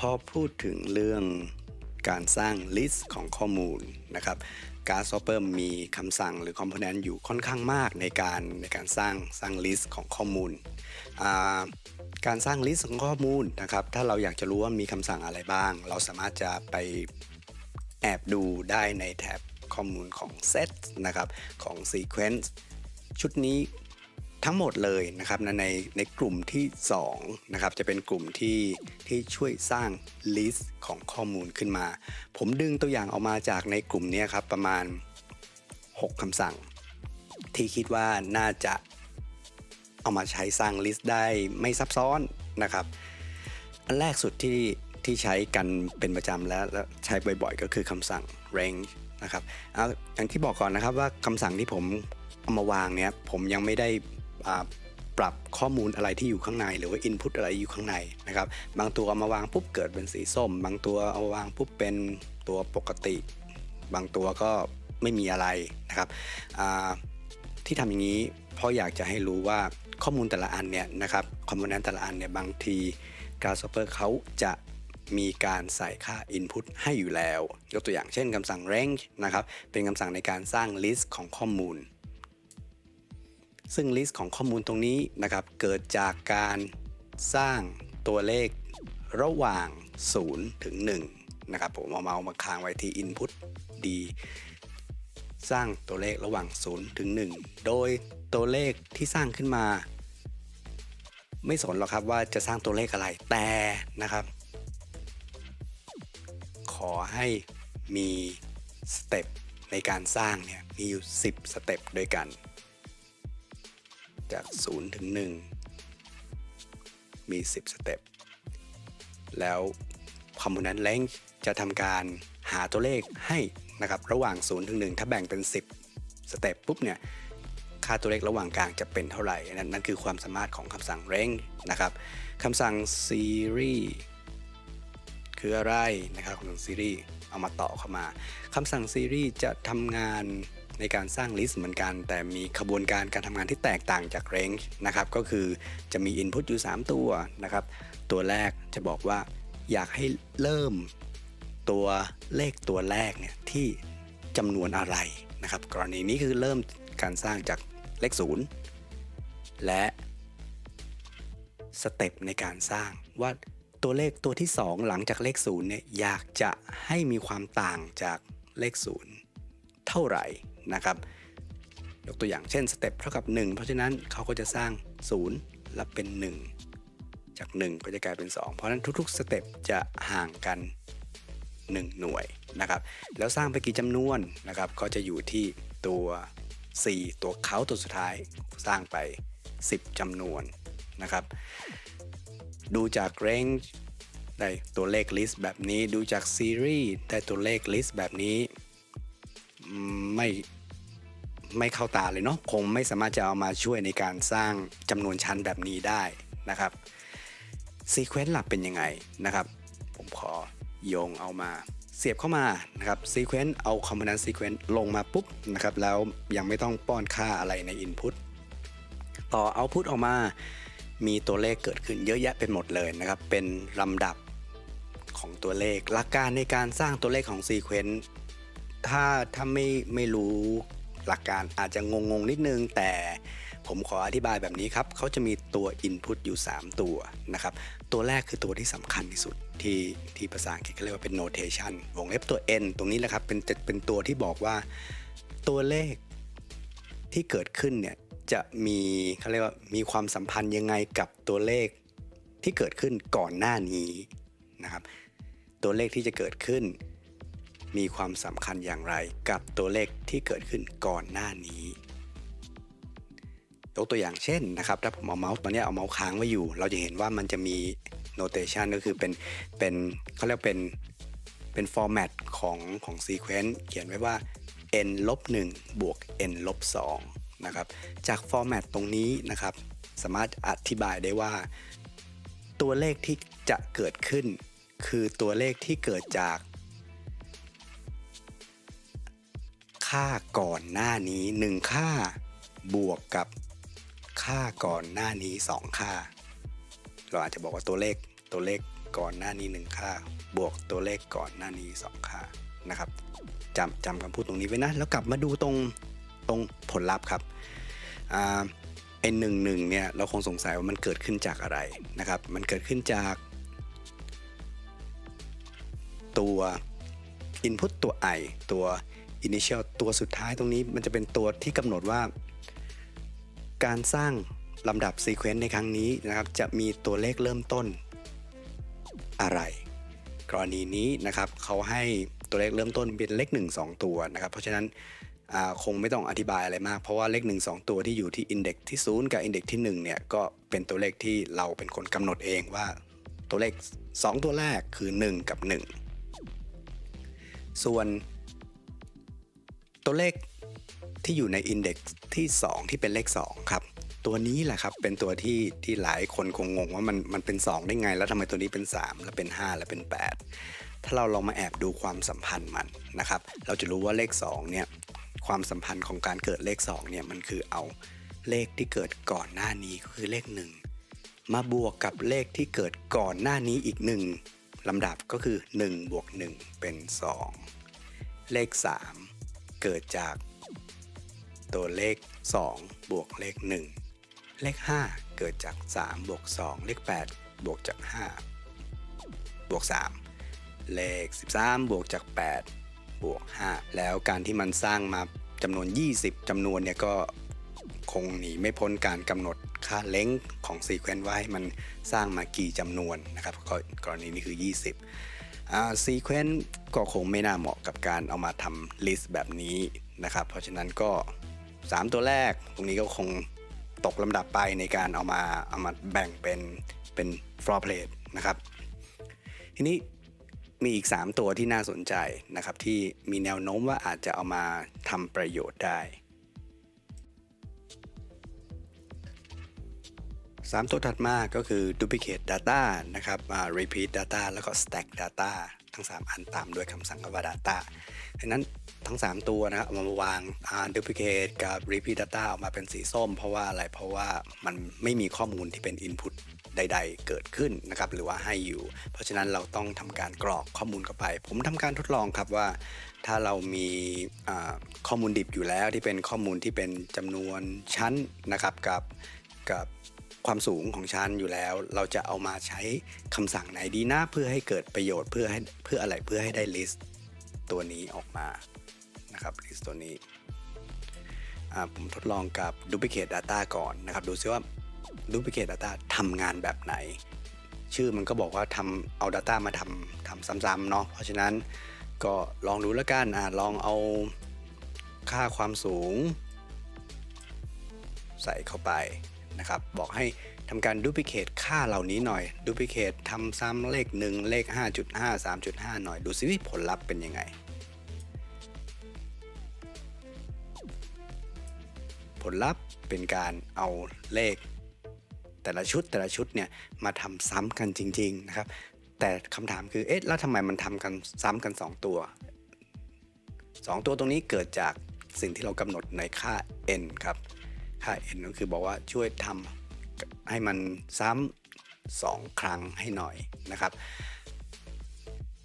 พอพูดถึงเรื่องการสร้าง list ของข้อมูลนะครับ Grasshopper มีคำสั่งหรือ component อยู่ค่อนข้างมากในการในการสร้างสร้าง list ของข้อมูล การสร้าง list ของข้อมูลนะครับถ้าเราอยากจะรู้ว่ามีคำสั่งอะไรบ้าง เราสามารถจะไปแอบดูได้ในแท็บข้อมูลของ set นะครับของ sequence ชุดนี้ ทั้งหมดเลยนะครับในในในกลุ่มที่2นะครับจะเป็นกลุ่มที่ที่ช่วยสร้าง list ของข้อมูลขึ้นมา ผมดึงตัวอย่างออกมาจากในกลุ่มนี้ครับประมาณ 6คำสั่ง ที่คิดว่าน่าจะเอามาใช้สร้าง list ได้ไม่ซับซ้อนนะครับอันแรกสุดที่ที่ใช้กันเป็นประจำและใช้บ่อยๆ ก็คือคำสั่ง range นะครับเอาอย่างที่บอกก่อนนะครับว่าคำสั่งที่ผมเอามาวางเนี้ยผมยังไม่ได้ ปรับข้อมูลอะไรที่อยู่ข้างในหรือว่า input อะไรอยู่ข้างในนะครับ บางตัวเอามาวางปุ๊บเกิดเป็นสีส้ม บางตัวเอามาวางปุ๊บเป็นตัวปกติ บางตัวก็ไม่มีอะไรนะครับที่ทำอย่างนี้เพราะอยากจะให้รู้ว่าข้อมูลแต่ละอันเนี่ยนะครับคอมโพเนนต์แต่ละอันเนี่ยบางที Grasshopper เขาจะมีการใส่ค่า Input ให้อยู่แล้ว ยกตัวอย่างเช่นคำสั่ง range นะครับ เป็นคำสั่งในการสร้าง list ของข้อมูล ซึ่ง list ของข้อมูลตรงนี้นะครับเกิดจากการสร้างตัวเลขระหว่าง 0 ถึง 1 นะครับผมเอาเมาส์มาค้างไว้ที่ input d สร้างตัวเลขระหว่าง 0 ถึง 1 โดยตัวเลขที่สร้างขึ้นมา ไม่สนหรอกครับว่าจะสร้างตัวเลขอะไรแต่นะครับ ขอให้มีสเต็ปในการสร้างเนี่ยมีอยู่ 10 สเต็ปด้วยกัน จาก 0 ถึง 1 มี 10 สเต็ป แล้วคอมโพเนนต์ length จะทำการหาตัวเลขให้นะครับระหว่าง 0 ถึง 1 ถ้าแบ่งเป็น 10 สเต็ปปุ๊บเนี่ยค่าตัวเลขระหว่างกลางจะเป็นเท่าไหร่นั่นนั่นคือความสามารถของคำสั่ง range นะครับคำสั่ง series คืออะไรนะครับคำสั่งซีรีส์เอามาต่อเข้ามาคำสั่งซีรีส์จะทำงาน ในการสร้างลิสต์เหมือนกัน แต่มีขบวนการการทำงานที่แตกต่างจาก range นะครับก็คือจะมี input อยู่ 3 ตัวนะครับ ตัวแรกจะบอกว่าอยากให้เริ่มตัวเลขตัวแรกเนี่ยที่จำนวนอะไรนะครับ กรณีนี้คือเริ่มการสร้างจากเลข0และสเต็ปในการสร้างว่าตัวเลขตัวที่ 2 หลังจากเลข0เนี่ยอยากจะให้มีความต่างจากเลข0เท่าไหร่ นะครับยกตัวอย่างเช่นสเต็ปเท่ากับ 1 เพราะฉะนั้นเขาก็จะสร้าง 0 แล้วเป็น 1 จาก 1 ก็จะกลายเป็น 2 เพราะฉะนั้นทุกๆสเต็ปจะห่างกัน 1 หน่วยนะครับแล้วสร้างไปกี่จำนวนนะครับก็จะอยู่ที่ตัว 4 ตัวเขาตัวสุดท้ายสร้างไป 10จำนวนนะครับดูจาก range ได้ตัวเลข list แบบนี้ดูจากซีรีส์ได้ตัวเลข list แบบนี้ไม่ ไม่เข้าตาเลยเนาะคงไม่สามารถจะเอามาช่วยในการสร้างจำนวนชั้นแบบนี้ได้นะครับซีเควนต์หลักเป็นยังไงนะครับ ผมขอโยงเอามาเสียบเข้ามานะครับซีเควนต์เอา component sequence ลงมาปุ๊บนะครับแล้วยังไม่ต้องป้อนค่าอะไรใน input ต่อ output ออกมา มีตัวเลขเกิดขึ้นเยอะแยะเป็นหมดเลยนะครับ เป็นลำดับของตัวเลข หลักการในการสร้างตัวเลขของซีเควนต์ถ้าถ้าไม่ไม่รู้ หลักการอาจจะงงงๆนิดนึง แต่ผมขออธิบายแบบนี้ครับเขาจะมีตัว Input อยู่ 3 ตัวนะครับ ตัวแรกคือตัวที่สำคัญที่สุดที่ที่ภาษาอังกฤษเขาเรียกว่าเป็น notation วงเล็บตัว n ตรงนี้แหละครับเป็นจะเป็นตัวที่บอกว่าตัวเลขที่เกิดขึ้นเนี่ยจะมีเขาเรียกว่ามีความสัมพันธ์ยังไงกับตัวเลขที่เกิดขึ้นก่อนหน้านี้นะครับ ตัวเลขที่จะเกิดขึ้น มีความสำคัญอย่างไรกับตัวเลขที่เกิดขึ้นก่อนหน้านี้ยกตัวอย่างเช่นนะครับถ้าผมเอาเมาส์ตอนนี้เอาเมาส์ค้างไว้อยู่ เราจะเห็นว่ามันจะมี notation ก็คือเป็นเป็นเขาเรียกเป็นเป็น format ของของ sequence เขียนไว้ว่า n ลบ1บวก n ลบ2นะครับจาก format ตรงนี้นะครับ สามารถอธิบายได้ว่า ตัวเลขที่จะเกิดขึ้น คือตัวเลขที่เกิดจาก ค่าก่อนหน้านี้ 1 ค่า บวกกับค่าก่อนหน้านี้ 2 ค่า เราอาจจะบอกว่าตัวเลขตัวเลขก่อนหน้านี้หนึ่งค่า บวกตัวเลขก่อนหน้านี้สองค่านะครับจำจำคำพูดตรงนี้ไว้นะ แล้วกลับมาดูตรงตรงผลลัพธ์ครับอ่าไอหนึ่งหนึ่งเนี่ยเราคงสงสัยว่ามันเกิดขึ้นจากอะไรนะครับ มันเกิดขึ้นจาก ตัว input ตัว i ตัว initial ตัวสุดท้ายตรงนี้มันจะเป็นตัวที่กำหนดว่า การสร้างลำดับซีเควนต์ในครั้งนี้นะครับจะมีตัวเลขเริ่มต้นอะไร กรณีนี้นะครับเขาให้ตัวเลขเริ่มต้นเป็นเลข 1 2 ตัวนะครับ เพราะฉะนั้นคงไม่ต้องอธิบายอะไรมากเพราะว่าเลข 1 2 ตัวที่อยู่ที่อินเด็กซ์ที่ 0 กับอินเด็กซ์ที่1เนี่ยก็เป็นตัวเลขที่เราเป็นคนกำหนดเองว่าตัวเลข 2 ตัวแรกคือ 1 กับ 1 ส่วน ตัวเลขที่อยู่ในอินเด็กซ์ที่ 2 ที่เป็นเลข 2 ครับ ตัวนี้แหละครับเป็นตัวที่ที่หลายคนคงงงว่ามันมันเป็น 2 ได้ไง แล้วทำไมตัวนี้เป็น 3 แล้วเป็น 5 แล้วเป็น 8 ถ้าเราลองมาแอบดูความสัมพันธ์มันนะครับ เราจะรู้ว่าเลข 2 เนี่ยความสัมพันธ์ของการเกิดเลข 2 เนี่ยมันคือเอาเลขที่เกิดก่อนหน้านี้ก็คือเลข 1 มาบวกกับเลขที่เกิดก่อนหน้านี้อีก 1ลำดับก็คือ 1 บวก 1 เป็น 2 เลข 3 เกิดจาก ตัวเลข 2 บวกเลข 1 เลข 5 เกิดจาก 3 บวก 2 เลข 8 บวกจาก 5 บวก 3 เลข 13 บวกจาก 8 บวก 5 แล้วการที่มันสร้างมาจำนวน 20จำนวนเนี่ยก็คงหนีไม่พ้นการกำหนดค่าเล้งของซีเควนต์ว่าให้มันสร้างมากี่จำนวนนะครับกรณีนี้คือ 20 ซีเควนต์ก็คงไม่น่าเหมาะกับการเอามาทำลิสต์แบบนี้นะครับ เพราะฉะนั้นก็ 3 ตัวแรกตรงนี้ก็คงตกลำดับไปในการเอามาเอามาแบ่งเป็นเป็น floor plate นะครับ ทีนี้มีอีก 3 ตัวที่น่าสนใจนะครับ ที่มีแนวโน้มว่าอาจจะเอามาทำประโยชน์ได้ 3 ตัวถัดมาก็คือ duplicate data นะครับ repeat data แล้วก็ stack data ทั้ง 3 อันตามด้วยคำสั่งคำว่า data ดังนั้นทั้ง 3 ตัวนะครับมาวางอ่า duplicate กับ repeat data ออกมาเป็นสีส้ม เพราะว่าอะไร เพราะว่ามันไม่มีข้อมูลที่เป็น input ใด ๆ เกิดขึ้นนะครับ หรือว่าให้อยู่ เพราะฉะนั้นเราต้องทำการกรอกข้อมูลเข้าไป ผมทำการทดลองครับว่าถ้าเรามีข้อมูลดิบอยู่แล้วที่เป็นข้อมูลที่เป็นจำนวนชั้นนะครับกับกับ ความสูงของชั้นอยู่แล้ว เราจะเอามาใช้คำสั่งไหนดีนะเพื่อให้เกิดประโยชน์เพื่อให้เพื่ออะไรเพื่อให้ได้ list ตัวนี้ออกมานะครับ list ตัวนี้ผมทดลองกับ duplicate data ก่อนนะครับ ดูซิว่า duplicate data ทำงานแบบไหน ชื่อมันก็บอกว่าทำเอา Data มาทำทำซ้ำๆเนาะเพราะฉะนั้นก็ลองดูแล้วกันอะลองเอาค่าความสูง ใส่เข้าไป นะครับ บอกให้ทำการ duplicate ค่าเหล่านี้หน่อย duplicate ทำซ้ำเลข 1 เลข 5.5 3.5 หน่อย ดูซิว่าผลลัพธ์เป็นยังไง ผลลัพธ์เป็นการเอาเลข แต่ละชุดแต่ละชุดเนี่ยมาทำซ้ำกันจริง ๆ นะครับ แต่คำถามคือเอ๊ะแล้วทำไมมันทำกันซ้ำกัน 2 ตัว 2 ตัวตรงนี้เกิดจากสิ่งที่เรากำหนดในค่า n ครับ ค่า n ก็คือบอกว่าช่วยทำให้มันซ้ำ2ครั้งให้หน่อยนะครับ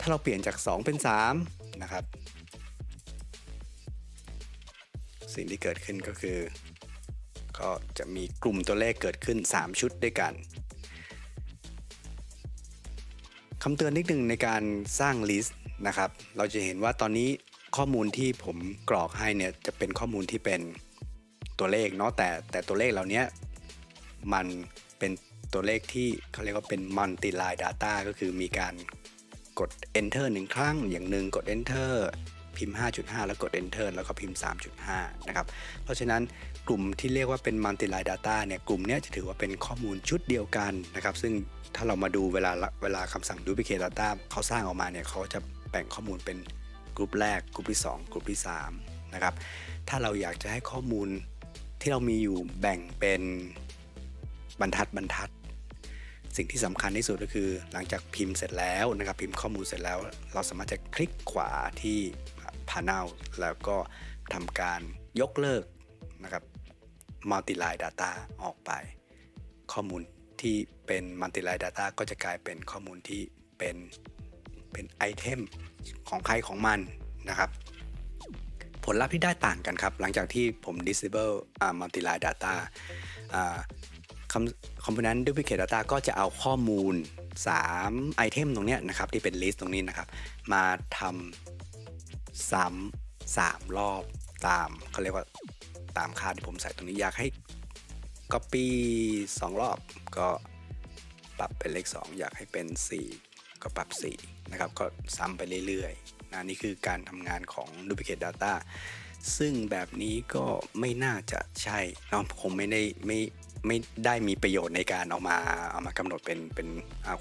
ถ้าเราเปลี่ยนจาก 2 เป็น 3 นะครับ สิ่งที่เกิดขึ้นก็คือ ก็จะมีกลุ่มตัวเลขเกิดขึ้น 3 ชุดด้วยกันคำเตือนนิดนึงในการสร้างลิสต์นะครับ เราจะเห็นว่าตอนนี้ข้อมูลที่ผมกรอกให้เนี่ยจะเป็นข้อมูลที่เป็น ตัวเลขเนาะแต่แต่ตัวเลขเหล่านี้มันเป็นตัวเลขที่เขาเรียกว่าเป็น multi line data ก็คือมีการกด enter หนึ่งครั้งอย่างหนึ่งกด enter พิมพ์ 5.5 แล้วกด enter แล้วก็พิมพ์ 3.5 นะครับ เพราะฉะนั้นกลุ่มที่เรียกว่าเป็น multi line data เนี่ยกลุ่มเนี้ยจะถือว่าเป็นข้อมูลชุดเดียวกันนะครับ ซึ่งถ้าเรามาดูเวลาเวลาคำสั่ง duplicate data เขาสร้างออกมาเนี่ยเขาจะแบ่งข้อมูลเป็นกลุ่มแรกกลุ่มที่ 2กลุ่มที่3นะครับ ถ้าเราอยากจะให้ข้อมูล ที่เรามีอยู่แบ่งเป็นบรรทัดบรรทัด สิ่งที่สำคัญที่สุดก็คือ หลังจากพิมพ์เสร็จแล้วนะครับ พิมพ์ข้อมูลเสร็จแล้ว เราสามารถจะคลิกขวาที่ panel แล้วก็ทำการยกเลิกนะครับ multi-line data ออกไป ข้อมูลที่เป็น multi-line data ก็จะกลายเป็นข้อมูลที่เป็นเป็นไอเทมของใครของมันนะครับ ผลลัพธ์ที่ได้ต่างกันครับ หลังจากที่ผม disable multi-line data component duplicate data ก็จะเอาข้อมูล 3 ไอเทมตรงนี้นะครับ ที่เป็น list ตรงนี้นะครับ มาทำซ้ำสามรอบตามเขาเรียกว่าตามค่าที่ผมใส่ตรงนี้อยากให้ copy 2 รอบก็ปรับเป็นเลข 2 อยากให้เป็น 4 ก็ปรับ 4 นะครับ ก็ซ้ำไปเรื่อยๆ นะนี่คือการทำงานของ duplicate data ซึ่งแบบนี้ก็ไม่น่าจะใช่เนาะคงไม่ได้ไม่ไม่ได้มีประโยชน์ในการเอามาเอามากำหนดเป็นเป็น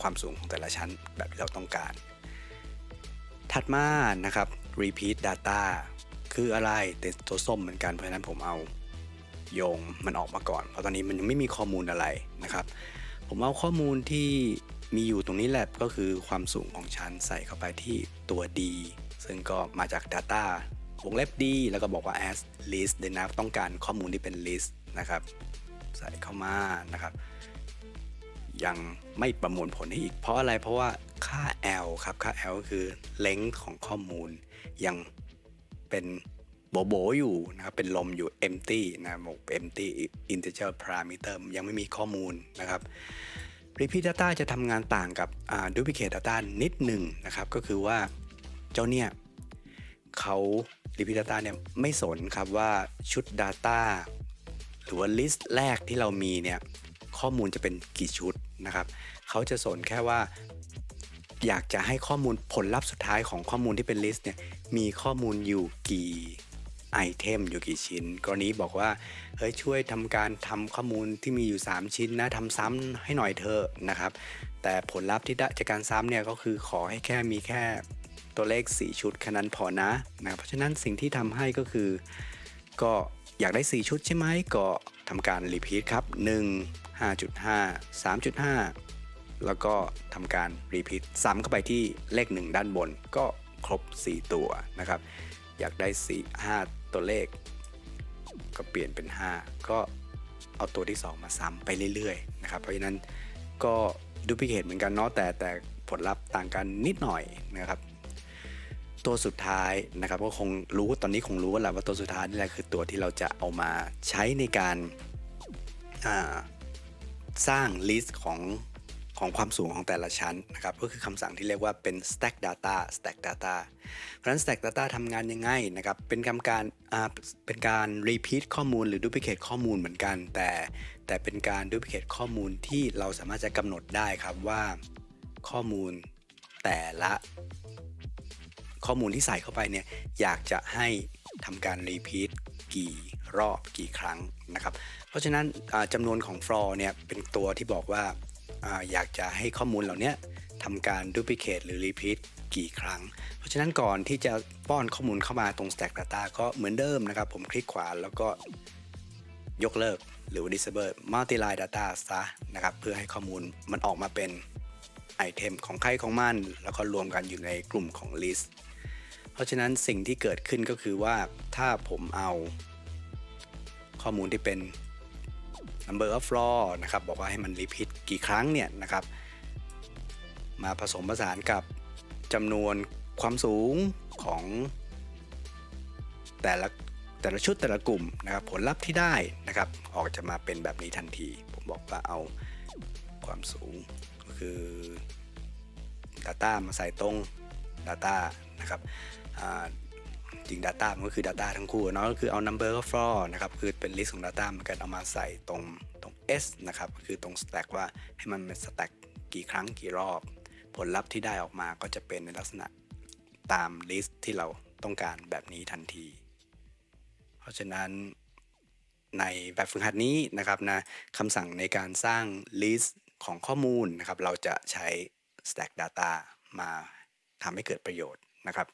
ความสูงของแต่ละชั้นแบบที่เราต้องการ ถัดมานะครับ repeat data คืออะไรแต่ตัวส้มเหมือนกันเพราะฉะนั้นผมเอาโยงมันออกมาก่อน เพราะตอนนี้มันยังไม่มีข้อมูลอะไรนะครับ ผมเอาข้อมูลที่ มีอยู่ตรงนี้แหละก็คือความสูงของชั้นใส่เข้าไปที่ตัว D ซึ่งก็มาจาก Data วงเล็บ D แล้วก็บอกว่า as list เดยนะต้องการข้อมูลที่เป็น list นะครับ ใส่เข้ามานะครับ ยังไม่ประมวลผลให้อีก เพราะอะไรเพราะว่าค่า L ครับค่า L ก็คือ length ของข้อมูล ยังเป็นโบโบอยู่นะครับ เป็นลมอยู่ empty นะบอก empty integer parameter ยังไม่มีข้อมูลนะครับ repeat data จะทำงานต่างกับอ่า duplicate data นิดหนึ่งนะครับ ก็คือว่าเจ้าเนี่ยเขา repeat data เนี่ยไม่สนครับว่าชุด data หรือว่า list แรกที่เรามีเนี่ยข้อมูลจะเป็นกี่ชุดนะครับเขาจะสนแค่ว่า อยากจะให้ข้อมูลผลลัพธ์สุดท้ายของข้อมูลที่เป็น list เนี่ยมีข้อมูลอยู่กี่ ไอเทมอยู่กี่ชิ้น กรณีบอกว่าเฮ้ยช่วยทำการทำข้อมูลที่มีอยู่ 3 ชิ้นนะทำซ้ำให้หน่อยเถอะนะครับ แต่ผลลัพธ์ที่ได้จากการซ้ำเนี่ยก็คือขอให้แค่มีแค่ตัวเลข 4 ชุดแค่นั้นพอนะนะ เพราะฉะนั้นสิ่งที่ทำให้ก็คือ ก็อยากได้ 4 ชุดใช่ไหมก็ทำการรีพีทครับ 1 5.5 3.5 แล้วก็ทำการรีพีทซ้ำเข้าไปที่เลข 1 ด้านบนก็ครบ 4 ตัวนะครับ อยากได้4 5ตัวเลข ก็เปลี่ยนเป็น 5 ก็เอาตัวที่ 2 มาซ้ำไปเรื่อยๆนะครับเพราะฉะนั้นก็ดูพิเคทเหมือนกันเนาะแต่แต่ผลลัพธ์ต่างกันนิดหน่อยนะครับ ตัวสุดท้ายนะครับก็คงรู้ตอนนี้คงรู้แล้วแหละว่าตัวสุดท้ายนี่แหละคือตัวที่เราจะเอามาใช้ในการสร้างลิสต์ของ ของความสูงของแต่ละชั้นนะครับก็คือคำสั่งที่เรียกว่าเป็น stack data stack data เพราะฉะนั้น stack data ทำงานยังไงนะครับเป็นกรรการเป็นการ repeat ข้อมูลหรือ duplicate ข้อมูลเหมือนกัน แต่แต่เป็นการ duplicate ข้อมูลที่เราสามารถจะกำหนดได้ครับว่าข้อมูลแต่ละข้อมูลที่ใส่เข้าไปเนี่ยอยากจะให้ทำการ repeat กี่รอบกี่ครั้งนะครับ เพราะฉะนั้นจำนวนของ floor เนี่ยเป็นตัวที่บอกว่า ออยากจะให้ข้อมูลเหล่านี้ทำการ duplicate หรือ repeat กี่ครั้ง เพราะฉะนั้นก่อนที่จะป้อนข้อมูลเข้ามาตรง stack data ก็เหมือนเดิมนะครับ ผมคลิกขวาแล้วก็ยกเลิกหรือว่า disable multi-line data ซะนะครับ เพื่อให้ข้อมูลมันออกมาเป็นไอเทมของใครของมัน แล้วก็รวมกันอยู่ในกลุ่มของ list เพราะฉะนั้นสิ่งที่เกิดขึ้นก็คือว่าถ้าผมเอาข้อมูลที่เป็น number of floor นะครับบอกว่าให้มัน repeat กี่ครั้งเนี่ยนะครับ มาผสมผสานกับจำนวนความสูงของ แต่ละแต่ละชุดแต่ละกลุ่มนะครับ ผลลัพธ์ที่ได้นะครับ ออกจะมาเป็นแบบนี้ทันที ผมบอกว่าเอาความสูงก็คือ Data มาใส่ตรง Data นะครับ จริง Data มันก็คือ Data ทั้งคู่เนาะก็คือเอา number of floor นะครับคือเป็น list ของ Data เหมือนกันเอามาใส่ตรงตรง S นะครับคือตรง stack ว่าให้มันเป็น stack กี่ครั้งกี่รอบ ผลลัพธ์ที่ได้ออกมาก็จะเป็นในลักษณะตาม list ที่เราต้องการแบบนี้ทันที เพราะฉะนั้นในแบบฝึกหัดนี้นะครับนะคำสั่งในการสร้าง list ของข้อมูลนะครับเราจะใช้ stack data มาทำให้เกิดประโยชน์นะครับ